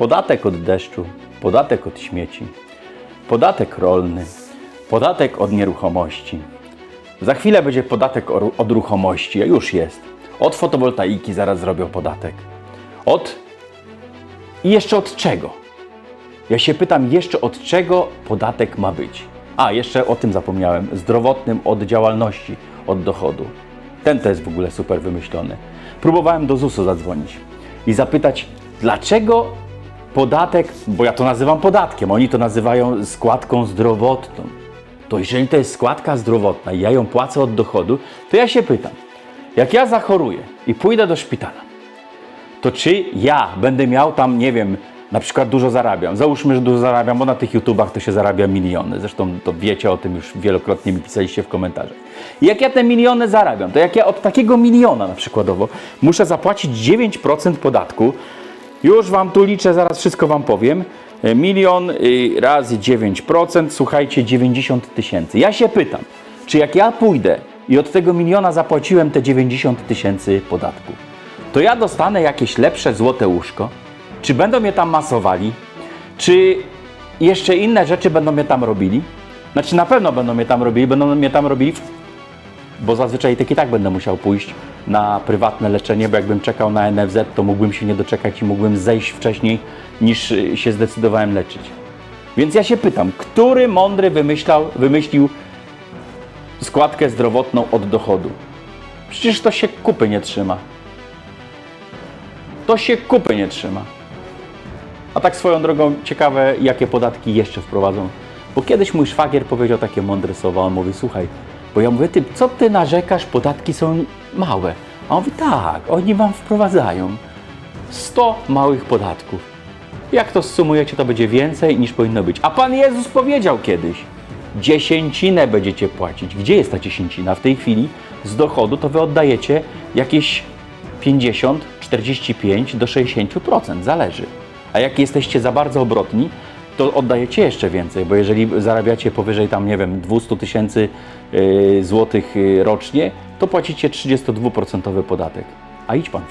Podatek od deszczu, podatek od śmieci, podatek rolny, podatek od nieruchomości. Za chwilę będzie podatek od ruchomości, a już jest. Od fotowoltaiki zaraz zrobią podatek. Od. I jeszcze od czego? Ja się pytam, jeszcze od czego podatek ma być? A, jeszcze o tym zapomniałem. Zdrowotnym od działalności, od dochodu. Ten to jest w ogóle super wymyślony. Próbowałem do ZUS-u zadzwonić i zapytać, dlaczego podatek, bo ja to nazywam podatkiem, oni to nazywają składką zdrowotną. To jeżeli to jest składka zdrowotna i ja ją płacę od dochodu, to ja się pytam, jak ja zachoruję i pójdę do szpitala, to czy ja będę miał tam, nie wiem, na przykład dużo zarabiam. Załóżmy, że dużo zarabiam, bo na tych YouTubach to się zarabia miliony. Zresztą to wiecie o tym już wielokrotnie mi pisaliście w komentarzach. I jak ja te miliony zarabiam, to jak ja od takiego miliona na przykładowo muszę zapłacić 9% podatku, już Wam tu liczę, zaraz wszystko Wam powiem. E, Milion y, razy 9%, słuchajcie, 90 tysięcy. Ja się pytam, czy jak ja pójdę i od tego miliona zapłaciłem te 90 tysięcy podatku, to ja dostanę jakieś lepsze złote łóżko? Czy będą mnie tam masowali? Czy jeszcze inne rzeczy będą mnie tam robili? Znaczy na pewno będą mnie tam robili, będą mnie tam robili, bo zazwyczaj tak i tak będę musiał pójść na prywatne leczenie, bo jakbym czekał na NFZ, to mógłbym się nie doczekać i mógłbym zejść wcześniej niż y, się zdecydowałem leczyć. Więc ja się pytam, który mądry wymyślał, wymyślił składkę zdrowotną od dochodu? Przecież to się kupy nie trzyma. To się kupy nie trzyma. A tak swoją drogą ciekawe, jakie podatki jeszcze wprowadzą. Bo kiedyś mój szwagier powiedział takie mądre słowa, on mówi, słuchaj, bo ja mówię, ty, co ty narzekasz, podatki są małe. A on mówi, tak, oni wam wprowadzają 100 małych podatków. Jak to zsumujecie, to będzie więcej niż powinno być. A Pan Jezus powiedział kiedyś, dziesięcinę będziecie płacić. Gdzie jest ta dziesięcina? W tej chwili z dochodu to wy oddajecie jakieś 50, 45 do 60%, zależy. A jak jesteście za bardzo obrotni, to oddajecie jeszcze więcej, bo jeżeli zarabiacie powyżej tam, nie wiem, 200 tysięcy yy, złotych yy, rocznie, to płacicie 32% podatek. A idź pan